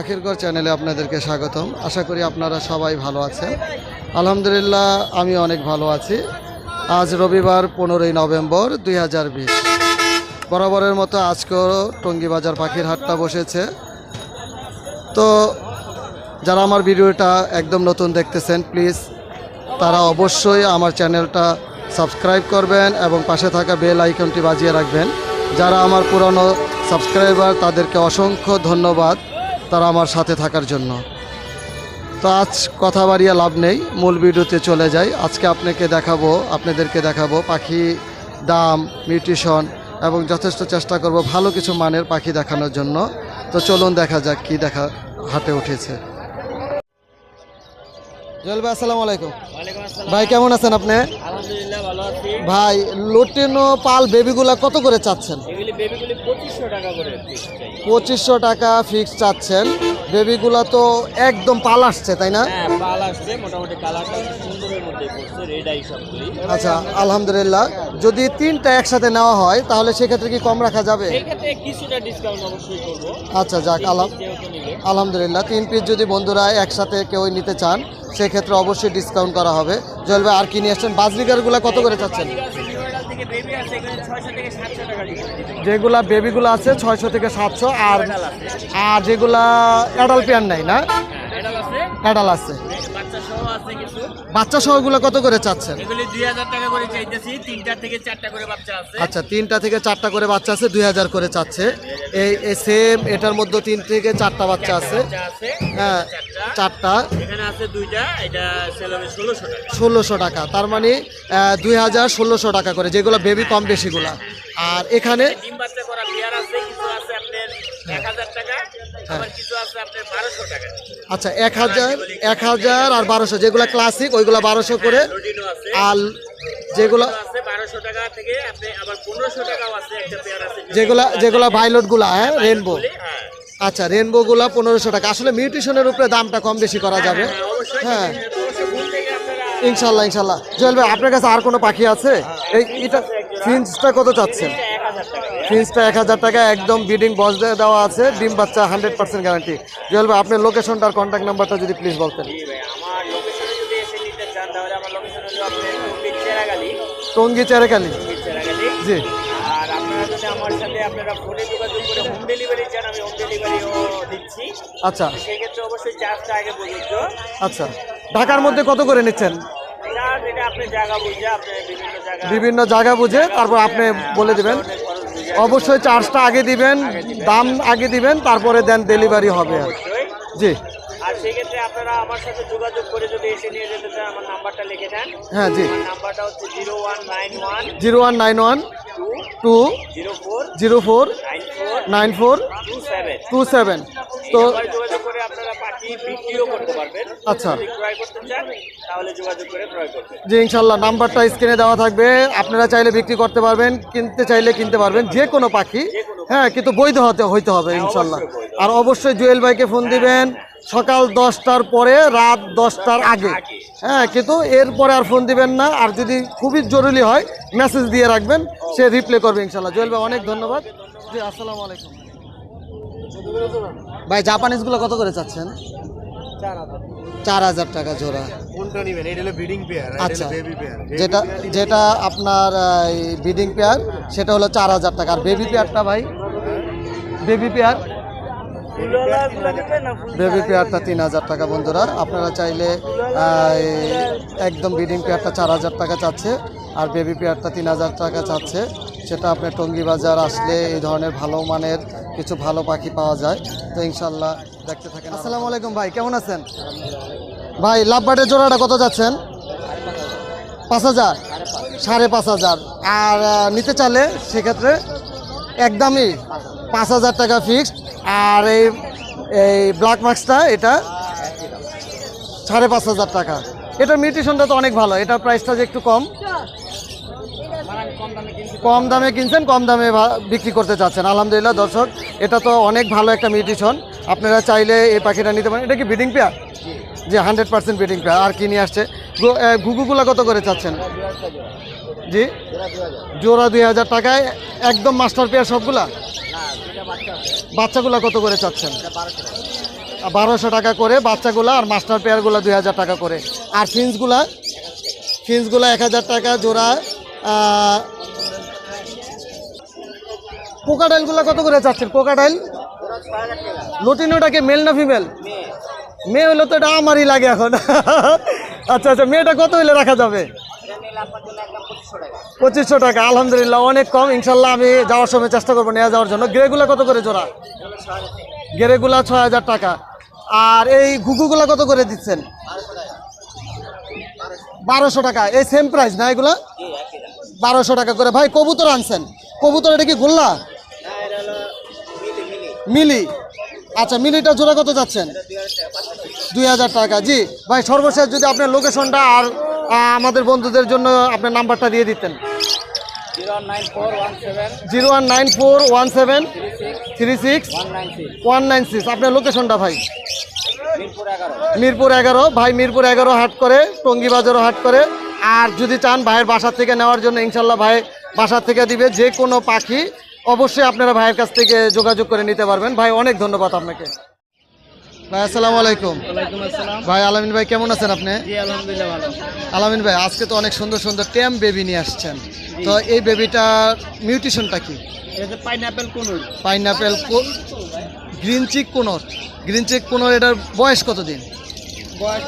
পাখির ঘর চ্যানেলে আপনাদেরকে স্বাগতম। আশা করি আপনারা সবাই ভালো আছেন। আলহামদুলিল্লাহ, আমি অনেক ভালো আছি। আজ রবিবার, পনেরোই নভেম্বর দুই হাজার বিশ। বরাবরের মতো আজকেও টঙ্গিবাজার পাখির হাটটা বসেছে। তো যারা আমার ভিডিওটা একদম নতুন দেখতেছেন, প্লিজ তারা অবশ্যই আমার চ্যানেলটা সাবস্ক্রাইব করবেন এবং পাশে থাকা বেল আইকনটি বাজিয়ে রাখবেন। যারা আমার পুরনো সাবস্ক্রাইবার, তাদেরকে অসংখ্য ধন্যবাদ। তারা আমার সাথে থাকার জন্য। তো আজ কথা বাড়িয়ে লাভ নেই, মূল ভিডিওতে চলে যাই। আজকে আপনাকে দেখাবো, আপনাদেরকে দেখাবো পাখি দাম নিউট্রিশন এবং যথেষ্ট চেষ্টা করব ভালো কিছু মানের পাখি দেখানোর জন্য। তো চলুন দেখা যাক কি দেখা হাটে উঠেছে। জল ভাই আসসালামু আলাইকুম। ভাই কেমন আছেন আপনি? ভাই লোটেনো পাল বেবিগুলা কত করে চাচ্ছেন? পঁচিশশো টাকা ফিক্স চাচ্ছেন। বেবিগুলা তো একদম পাল আসছে তাই না? হ্যাঁ আচ্ছা আলহামদুলিল্লাহ। যদি তিনটা একসাথে নেওয়া হয় তাহলে সেক্ষেত্রে কি কম রাখা যাবে? আচ্ছা যাক আলহাম আলহামদুলিল্লাহ তিন পিস যদি বন্ধুরা একসাথে কেউ নিতে চান সেক্ষেত্রে অবশ্যই ডিসকাউন্ট করা হবে। জল ভাই আর কি নিয়ে আসছেন? বাজরিগারগুলো কত করে চাচ্ছেন? যেগুলা বেবিগুলো আছে ছয়শো থেকে সাতশো। আর আর যেগুলা অ্যাডাল্ট পেয়ার নাই না? অ্যাডাল আছে। বাচ্চা সহগুলো কত করে চাচ্ছেন? আচ্ছা তিনটা থেকে চারটা করে বাচ্চা আছে দুই হাজার করে চাচ্ছে। এই সেম এটার মধ্যে তিন থেকে চারটা বাচ্চা আছে। হ্যাঁ চারটা। ষোলোশো টাকা। তার মানে দুই হাজার ষোলোশো টাকা করে যেগুলো বেবি কম বেশিগুলা আর এখানে আচ্ছা এক হাজার এক হাজার আর বারোশো যেগুলো ক্লাসিক ওইগুলো বারোশো করে আর যেগুলো যেগুলা যেগুলো ভাইলটগুলা হ্যাঁ রেনবো হ্যাঁ। আচ্ছা রেনবোগুলা পনেরোশো টাকা। আসলে মিউটেশনের উপরে দামটা কম বেশি করা যাবে। হ্যাঁ, অবশ্যই। হ্যাঁ। ইনশাল্লাহ ইনশাল্লাহ। জুয়েল ভাই আপনার কাছে আর কোনো পাখি আছে? এই এটা ফিন্সটা কত চাচ্ছেন? ফিন্সটা এক হাজার টাকা একদম বিডিং বস দেওয়া আছে ডিম বাচ্চা হান্ড্রেড পার্সেন্ট গ্যারান্টি জুয়েল ভাই আপনার লোকেশনটা আর কন্ট্যাক্ট নাম্বারটা যদি প্লিজ বলতেন। টঙ্গি চেরেকালি জি। আর আপনারা যদি আমার সাথে আপনারা ফোনে যোগাযোগ করে হোম ডেলিভারি চান আমি হোম ডেলিভারিও দিচ্ছি। আচ্ছা। সেক্ষেত্রে অবশ্যই চার্জটা আগে প্রযোজ্য আচ্ছা। ঢাকার মধ্যে কত করে নিচ্ছেন চার্জ এটা আপনি জায়গা বুঝে আপনি বিভিন্ন জায়গা বুঝে তারপর আপনি বলে দিবেন। অবশ্যই চার্জটা আগে দিবেন দাম আগে দিবেন তারপরে দেন ডেলিভারি হবে। আর জি। আর সেক্ষেত্রে আপনারা আমার সাথে যোগাযোগ করে যদি এসে নিয়ে যেতে চান আমার নাম্বারটা লিখে দেন। হ্যাঁ জি। নাম্বারটা হচ্ছে zero one nine one zero one nine one two two zero four zero four nine four nine four two seven. Two seven. তো তো যোগাযোগ করে আপনারা পাখি বিক্রিও করতে পারবেন। আচ্ছা। যদি ক্রয় করতে চান তাহলে যোগাযোগ করে ক্রয় করবেন। জি ইনশাল্লাহ নাম্বারটা স্ক্রিনে দেওয়া থাকবে। আপনারা চাইলে বিক্রি করতে পারবেন কিনতে চাইলে কিনতে পারবেন যে কোনো পাখি। হ্যাঁ কিন্তু বৈধ হতে হইতে হবে ইনশাল্লাহ আর অবশ্যই জুয়েল ভাইকে ফোন দিবেন সকাল দশটার পরে রাত দশটার আগে। হ্যাঁ কিন্তু এরপরে আর ফোন দিবেন না আর যদি খুবই জরুরি হয় মেসেজ দিয়ে রাখবেন সে রিপ্লে করবে ইনশাল্লাহ জুয়েল ভাই অনেক ধন্যবাদ। জি আসসালামু আলাইকুম। ভাই জাপানিজগুলো কত করে চাচ্ছেন? চার হাজার। টাকা জোড়া। কোনটা নেবেন? এটা হলো ব্রিডিং পেয়ার আচ্ছা। বেবি পেয়ার যেটা যেটা আপনার ব্রিডিং পেয়ার সেটা হলো চার হাজার টাকা। আর বেবি পেয়ারটা ভাই? বেবি পেয়ার বেবি পেয়ারটা তিন হাজার টাকা বন্ধুরা। আপনারা চাইলে একদম ব্রিডিং পেয়ারটা চার হাজার টাকা চাচ্ছে আর বেবি পেয়ারটা তিন হাজার টাকা চাচ্ছে। সেটা আপনার টঙ্গি বাজার আসলে এই ধরনের ভালো মানের কিছু ভালো পাখি পাওয়া যায়। তো ইনশাল্লাহ দেখতে থাকেন আসসালামু আলাইকুম ভাই কেমন আছেন? ভাই লাভবাটের জোড়াটা কত যাচ্ছেন? পাঁচ হাজার। সাড়ে পাঁচ হাজার। আর নিতে চাইলে সেক্ষেত্রে একদমই পাঁচ হাজার টাকা ফিক্সড আর এই এই ব্ল্যাক মার্কসটা এটা সাড়ে পাঁচ হাজার টাকা। এটার মিউটেশনটা তো অনেক ভালো। এটার প্রাইসটা যে একটু কম। কম দামে কিনছেন কম দামে বিক্রি করতে চাচ্ছেন। আলহামদুলিল্লাহ দর্শক এটা তো অনেক ভালো একটা মিউটেশন। আপনারা চাইলে এই পাখিটা নিতে পারেন। এটা কি ব্রিডিং পেয়ার? জি। Hundred percent breeding pair. আর কি নিয়ে আসছে? গু- এ, ঘুঘুগুলা কত করে চাচ্ছেন? জি? জোড়া দুই হাজার। টাকায় একদম মাস্টার পেয়ার সবগুলা? বাচ্চাগুলা কত করে চাচ্ছেন? বারোশো টাকা। করে বাচ্চাগুলা আর মাস্টার পেয়ারগুলো দুই হাজার টাকা করে। আর ফিন্সগুলা ফিন্সগুলা এক হাজার টাকা জোড়া আহ, কোকাটাইলগুলো কত করে চাচ্ছেন কোকাটাইল লটিনোটাকে মেল না ফিমেল মেয়ে হইলে তো এটা আমারই লাগে এখন। আচ্ছা আচ্ছা মেয়েটা কত হইলে রাখা যাবে? পঁচিশশো টাকা আলহামদুলিল্লাহ অনেক কম। ইনশাল্লাহ আমি যাওয়ার সময় চেষ্টা করব নিয়ে যাওয়ার জন্য। গ্রেগুলা কত করে জোড়া? গ্রেগুলা ছয় হাজার টাকা। আর এই ঘুঘুগুলা কত করে দিচ্ছেন? বারোশো টাকা। এই সেম প্রাইস না এগুলা? বারোশো টাকা করে। ভাই, কবুতর আনছেন। কবুতর এটা কি গোল্লা মিলি। আচ্ছা মিলিটা জোড়া কত যাচ্ছেন? দুই হাজার টাকা। জি, ভাই, সর্বশেষ যদি আপনার লোকেশনটা আর আমাদের বন্ধুদের জন্য আপনার নাম্বারটা দিয়ে দিতেন। Zero one nine four one seven. Three six one nine six. আপনার লোকেশনটা, ভাই? মিরপুর এগারো। ভাই, মিরপুর এগারো হাট করে, টঙ্গি বাজারও হাট করে। আর যদি চান ভাইয়ের বাসা থেকে নেওয়ার জন্য ইনশাল্লাহ ভাই বাসা থেকে দিবে যে কোনো পাখি অবশ্যই আপনারা ভাইয়ের কাছ থেকে যোগাযোগ করে নিতে পারবেন। ভাই অনেক ধন্যবাদ আপনাকে। ভাই আসসালামু আলাইকুম। ভাই আলামিন ভাই কেমন আছেন আপনি? আলামিন ভাই আজকে তো অনেক সুন্দর সুন্দর ট্যাম বেবি নিয়ে আসছেন। তো এই বেবিটার মিউটেশনটা কি? Pineapple conure. Pineapple green cheek conure. Green cheek conure এটার বয়স কতদিন? বয়স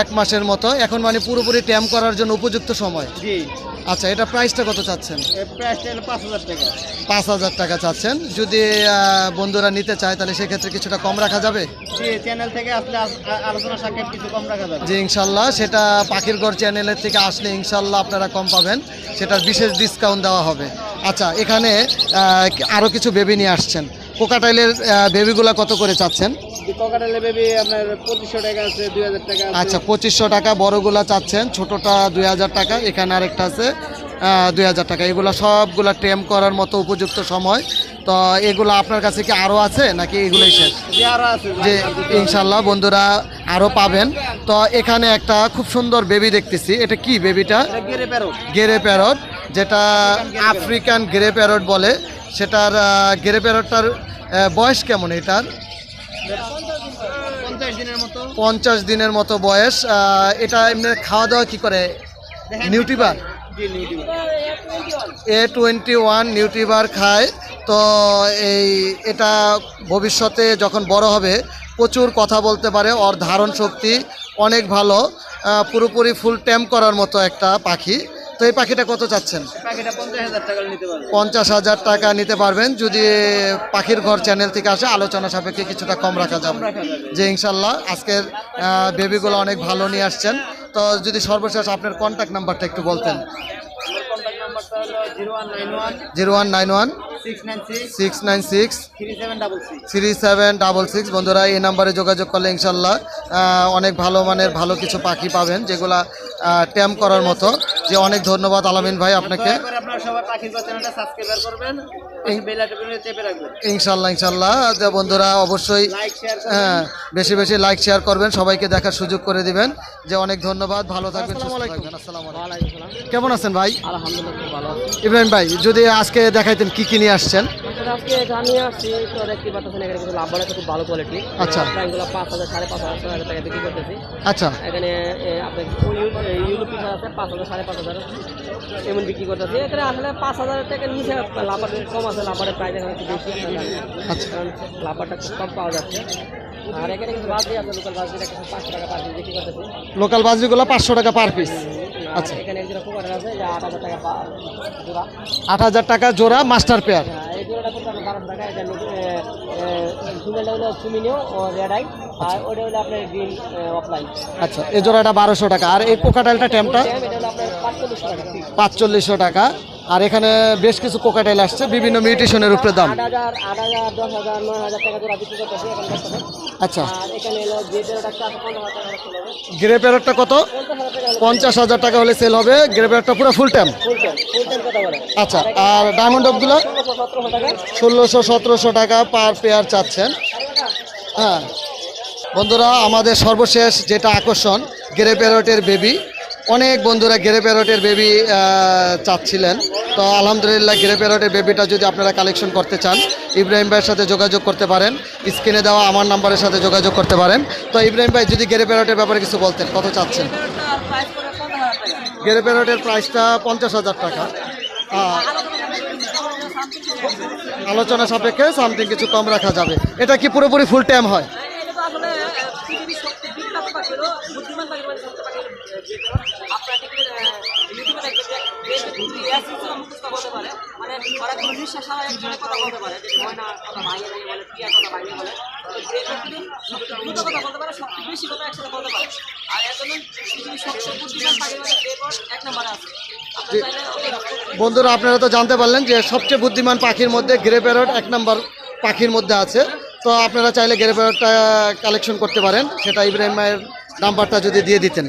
এক মাসের মতো? এখন মানে পুরোপুরি ট্যাম করার জন্য উপযুক্ত সময়? আচ্ছা এটা প্রাইসটা কত চাচ্ছেন? পাঁচ হাজার টাকা। চাচ্ছেন। যদি বন্ধুরা নিতে চায় তাহলে সেক্ষেত্রে কিছুটা কম রাখা যাবে? জি ইনশাল্লাহ। সেটা পাখির ঘর চ্যানেলের থেকে আসলে ইনশাল্লাহ আপনারা কম পাবেন। সেটার বিশেষ ডিসকাউন্ট দেওয়া হবে। আচ্ছা এখানে আরও কিছু বেবি নিয়ে আসছেন। কোকাটাইলের বেবিগুলা কত করে চাচ্ছেন? ককাটালে বেবি আপনার পঁচিশশো টাকা আছে দুই হাজার টাকা আছে। আচ্ছা পঁচিশশো টাকা বড়গুলা চাচ্ছেন ছোটটা দুই হাজার টাকা এখানে আরেকটা আছে দুই হাজার টাকা। এগুলো সবগুলা টেম করার মতো উপযুক্ত সময়। তো এগুলো আপনার কাছে কি আরও আছে নাকি এগুলোই শেষ? যে ইনশাল্লাহ বন্ধুরা আরও পাবেন। তো এখানে একটা খুব সুন্দর বেবি দেখতেছি। এটা কি বেবিটা গেরে প্যারোট। প্যারট যেটা আফ্রিকান গ্রে প্যারট বলে। সেটার গ্রে প্যারটটার বয়স কেমন এটার? পঞ্চাশ দিনের মতো। বয়স। এটা এমনি খাওয়া দাওয়া কি করে? নিউটিবার এ টোয়েন্টি ওয়ান নিউটিবার খায়। তো এই এটা ভবিষ্যতে যখন বড় হবে প্রচুর কথা বলতে পারে ওর ধারণ শক্তি অনেক ভালো। পুরোপুরি ফুল ট্যাম্প করার মতো একটা পাখি। তো এই পাখিটা কত চাচ্ছেন? পঞ্চাশ হাজার টাকা নিতে পারবেন। যদি পাখির ঘর চ্যানেল থেকে আসে আলোচনা সাপেক্ষে কিছুটা কম রাখা যাবে। যে ইনশাল্লাহ আজকের বেবিগুলো অনেক ভালো নিয়ে আসছেন। তো যদি সর্বশেষ আপনার কন্ট্যাক্ট নাম্বারটা একটু বলতেন। Zero one nine one six nine six three seven double six. বন্ধুরা এই নাম্বারে যোগাযোগ করলে ইনশাল্লাহ অনেক ভালো মানের ভালো কিছু পাখি পাবেন যেগুলা ট্যাম্প করার মতো। যে অনেক ধন্যবাদ আলামিন ভাই আপনাকে। সবাই পাখির চ্যানেলটা সাবস্ক্রাইব করবেন বেল আইকনটা চেপে রাখবেন। ইনশাল্লাহ ইনশাল্লাহ। যে বন্ধুরা অবশ্যই হ্যাঁ বেশি বেশি লাইক শেয়ার করবেন সবাইকে দেখার সুযোগ করে দিবেন। যে অনেক ধন্যবাদ ভালো থাকবেন সুস্থ থাকবেন। আসসালামু আলাইকুম। কেমন আছেন ভাই? আলহামদুলিল্লাহ খুব ভালো আছি। ইব্রাহিম ভাই যদি আজকে দেখাইতেন কি কি নিয়ে আসছেন? আজকে আসছি তো দেখতে পাচ্ছেন এখানে আছে খুব ভালো কোয়ালিটি আচ্ছা। পাঁচ হাজার সাড়ে পাঁচ হাজার টাকা বিক্রি করতেছি। আচ্ছা। এখানে এ, আপনার ইউরো পিঠা আছে? পাঁচ হাজার সাড়ে পাঁচ হাজার এমন বিক্রি করতেছি। এখানে আসলে পাঁচ হাজার নিচে কম আছে লাভবারের প্রাইস এখন একটু বেশি। আচ্ছা। কারণ কম পাওয়া যাচ্ছে। আর এখানে আছে লোকাল বাজরিটা কিছু পাঁচশো টাকা পার পিস বিক্রি করতেছি। লোকাল বাজরিগুলো পাঁচশো টাকা পার পিস আচ্ছা। এখানে একজন আছে যা আট হাজার টাকা আট হাজার টাকা জোড়া মাস্টার পেয়ার। বারোশো টাকা এটা ফিমেলটা হলো সুমিনিও ও রেড আই আর ওটা হলো আপনার গ্রিন অফলাইন। আচ্ছা এই জোড়াটা বারোশো টাকা। আর এই কোকাটাইলটা ট্যাম্পটা এটা হলো আপনার পাঁচচল্লিশশো টাকা। পাঁচচল্লিশশো টাকা। আর এখানে বেশ কিছু কোকাটাইল আসছে, বিভিন্ন মিউটেশনের উপরে দাম। আচ্ছা। গ্রে প্যারটটা কত? পঞ্চাশ হাজার টাকা হলো সেল হবে। গ্রে প্যারটটা পুরো ফুল টাইম আচ্ছা আর ডায়মন্ড অফগুলো ষোলোশো সতেরোশো টাকা পার পেয়ার চাচ্ছেন। হ্যাঁ। বন্ধুরা, আমাদের সর্বশেষ যেটা আকর্ষণ গ্রে প্যারটের বেবি অনেক বন্ধুরা গেরে প্যারটের বেবি চাচ্ছিলেন। তো আলহামদুলিল্লাহ গেরে প্যারটের বেবিটা যদি আপনারা কালেকশন করতে চান, ইব্রাহিম ভাইয়ের সাথে যোগাযোগ করতে পারেন। স্ক্রিনে দেওয়া আমার নাম্বারের সাথে যোগাযোগ করতে পারেন। তো ইব্রাহিম ভাই, যদি গেরে প্যারটের ব্যাপারে কিছু বলতেন, কত চাচ্ছেন? গেরে প্যারটের প্রাইসটা পঞ্চাশ হাজার টাকা। আলোচনা সাপেক্ষে সামথিং কিছু কম রাখা যাবে। এটা কি পুরোপুরি ফুল টাইম হয়? বিখ্যাত পাখি হলো বুদ্ধিমান পাখি মানে সবচেয়ে পাখি যে আপনারা টিকিট ইউটিউবে দেখবেন যে বেশ কিন্তু মুখস্থ করতে পারে। মানে ওরা কোনো নিঃশ্বাস ছাড়া একজনের কথা বলতে পারে যে ময়না কথা ভাঙিয়ে ভাঙিয়ে বলে টিয়া কথা ভাঙিয়ে বলে। তো যে ব্যক্তি দ্রুত কথা বলতে পারে সবচেয়ে বেশি কথা একসাথে বলতে পারে। আর এর জন্য পৃথিবীর সবচেয়ে বুদ্ধিমান পাখি মানে রেকর্ড এক নম্বরে আছে। আপনি চাইলে ওকে বন্ধুরা আপনারা তো জানতে পারলেন যে সবচেয়ে বুদ্ধিমান পাখির মধ্যে গ্রে প্যারট এক নম্বর পাখির মধ্যে আছে। তো আপনারা চাইলে গ্রে প্যারটটা কালেকশন করতে পারেন সেটা ইব্রাহিম ভাইয়ের নাম্বারটা যদি দিয়ে দিতেন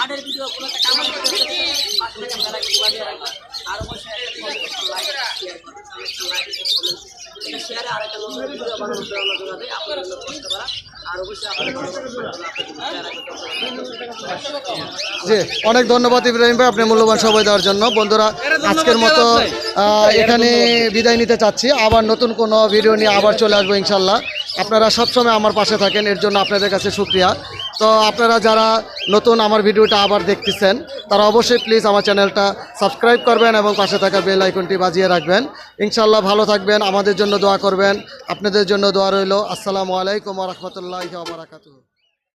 দিন আর একটা আর আরেকটা নতুন ভিডিও বানানোর জন্য আপনারা জি অনেক ধন্যবাদ ইব্রাহিম ভাই আপনি মূল্যবান সময় দেওয়ার জন্য। বন্ধুরা আজকের মতো আহ, এখানে বিদায় নিতে চাচ্ছি। আবার নতুন কোনো ভিডিও নিয়ে আবার চলে আসব ইনশাল্লাহ। আপনারা সবসময় আমার পাশে থাকেন এর জন্য আপনাদের কাছে শুক্রিয়া। তো আপনারা যারা নতুন আমার ভিডিওটা আবার দেখতেছেন, তারা অবশ্যই প্লিজ আমার চ্যানেলটা সাবস্ক্রাইব করবেন এবং পাশে থাকা বেল আইকনটি বাজিয়ে রাখবেন। ইনশাল্লাহ ভালো থাকবেন, আমাদের জন্য দোয়া করবেন। আপনাদের জন্য দোয়া রইল। আসসালামু আলাইকুম রহমতুল্লাহ বারাকাতুহ।